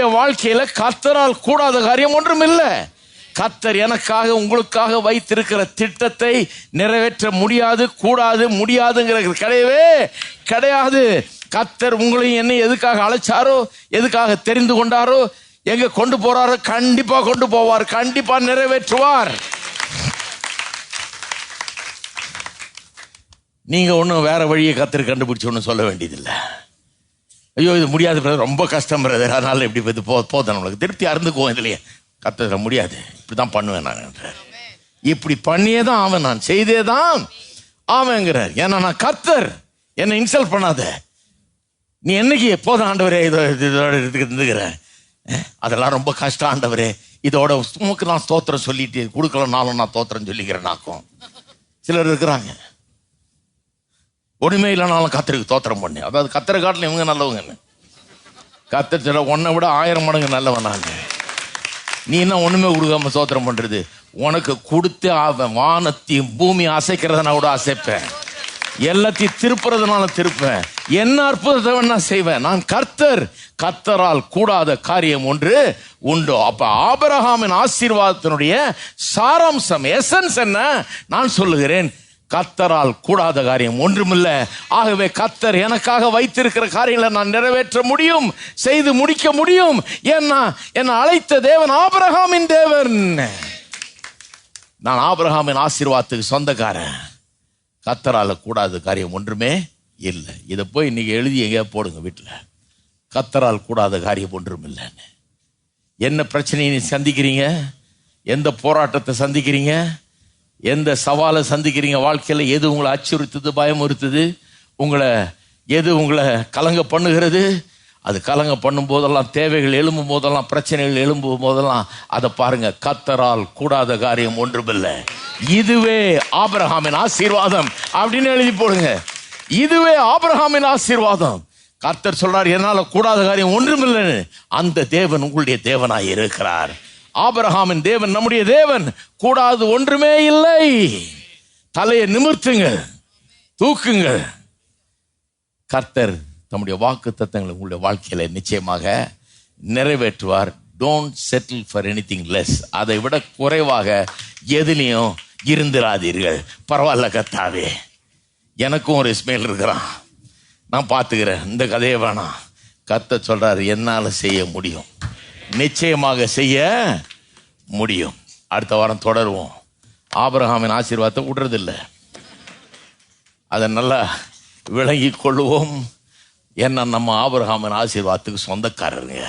நம்முடைய வாழ்க்கையில கத்தரால் கூடாத காரியம் ஒன்றும் இல்லை. கத்தர் எனக்காக உங்களுக்காக வைத்திருக்கிற திட்டத்தை நிறைவேற்ற முடியாது கூடாது முடியாதுங்கிற கிடையவே கிடையாது. கத்தர் உங்களையும் என்ன எதுக்காக அழைச்சாரோ எதுக்காக தெரிந்து கொண்டாரோ எங்க கொண்டு போறாரோ கண்டிப்பா கொண்டு போவார் கண்டிப்பா நிறைவேற்றுவார். நீங்க ஒன்றும் வேற வழியை கத்தர் கண்டுபிடிச்சு ஒன்றும் சொல்ல வேண்டியதில்லை. ஐயோ இது முடியாது பிரதர் ரொம்ப கஷ்டம் பிரதர் அதனால இப்படி இது போ போதும் நம்மளுக்கு. திருப்தி அறந்துக்குவோம் இதுலையே. கத்துற முடியாது. இப்படி தான் பண்ணுவேன் நான் என்றார். இப்படி பண்ணியே தான் அவன் நான். செய்தே தான் ஆவேங்கிறார். ஏன்னா நான் கர்த்தர். என்னை இன்சல்ட் பண்ணாத. நீ என்னைக்கு எப்போதும் ஆண்டவரே இதோ இது- இதோட இருந்துக்கிற அதெல்லாம் ரொம்ப கஷ்டம் ஆண்டவரே. இதோட உமக்கு நான் ஸ்தோத்திரம் சொல்லிட்டு கொடுக்கலனாலும் நான் தோத்திரம் சொல்லிக்கிறேன் நாக்கும். சிலர் இருக்கிறாங்க. ஒன்றுமே இல்லைனாலும் கத்தருக்கு தோத்திரம் பண்ணேன் அதாவது கத்திர காட்டில் இவங்க நல்லவங்க கத்திர சில உன்னை விட ஆயிரம் மடங்கு நல்லவன் நான். நீ என்ன ஒன்றுமே கொடுக்காம சோத்திரம் பண்ணுறது உனக்கு கொடுத்து அவன் வானத்தையும் பூமி அசைக்கிறத நான் கூட அசைப்பேன். எல்லாத்தையும் திருப்புறதுனால திருப்பேன் என்ன அற்புதத்தை வேணா செய்வேன். நான் கர்த்தர். கர்த்தரால் கூடாத காரியம் ஒன்று உண்டு. அப்ப ஆபரகாமின் ஆசீர்வாதத்தினுடைய சாராம்சம் எசன்ஸ் என்ன? நான் சொல்லுகிறேன். கத்தரால் கூடாத காரியம் ஒன்றுமில்ல. ஆகவே கத்தர் எனக்காக வைத்திருக்கிற காரியங்களை நான் நிறைவேற்ற முடியும் செய்து முடிக்க முடியும். ஏன்னா என்னை அழைத்த தேவன் ஆபரகாமின் தேவன். நான் ஆபரகாமின் ஆசீர்வாதத்துக்கு சொந்தக்காரன். கத்தரால் கூடாத காரியம் ஒன்றுமே இல்லை. இதை போய் இன்றைக்கி எழுதி எங்கேயா போடுங்க வீட்டில் கத்தரால் கூடாத காரியம் ஒன்றும் இல்லைன்னு என்ன பிரச்சனையை நீ சந்திக்கிறீங்க? எந்த போராட்டத்தை சந்திக்கிறீங்க? எந்த சவாலை சந்திக்கிறீங்க வாழ்க்கையில்? எது உங்களை அச்சுறுத்துது பயமுறுத்துது? உங்களை எது உங்களை கலங்க பண்ணுகிறது? அது கலங்க பண்ணும் போதெல்லாம் தேவைகள் எழும்பும் போதெல்லாம் பிரச்சனைகள் எழும்பும் போதெல்லாம் அதை பாருங்க கத்தரால் கூடாத காரியம் ஒன்றுமில்லை. இதுவே ஆபிரகாமின் ஆசீர்வாதம். அப்படின்னு எழுதி போடுங்க. இதுவே ஆபிரகாமின் ஆசீர்வாதம். கர்த்தர் சொல்றார் என்னால் கூடாத காரியம் ஒன்றுமில்லைன்னு. அந்த தேவன் உங்களுடைய தேவனாய் இருக்கிறார். ஆபரகாமின் தேவன் நம்முடைய தேவன். கூடாது ஒன்றுமே இல்லை. தலையை நிமிர்த்துங்கள். தூக்குங்கள். கர்த்தர் தம்முடைய வாக்கு தத்தங்களை உங்களுடைய வாழ்க்கையில நிச்சயமாக நிறைவேற்றுவார். Don't settle for anything less அதை விட குறைவாக எதுலேயும் இருந்திராதீர்கள். பரவாயில்ல கத்தாவே எனக்கும் ஒரு இஸ்மேல் இருக்கிறான். நான் பார்த்துக்கிறேன். இந்த கதையை வேணாம். கத்த சொல்றாரு என்னால் செய்ய முடியும். நிச்சயமாக செய்ய முடியும். அடுத்த வாரம் தொடருவோம். ஆபரகாமின் ஆசீர்வாதத்தை விடுறதில்லை. அதை நல்லா விளங்கி கொள்வோம். ஏன்னா நம்ம ஆபரகாமின் ஆசீர்வாதத்துக்கு சொந்தக்காரருங்க.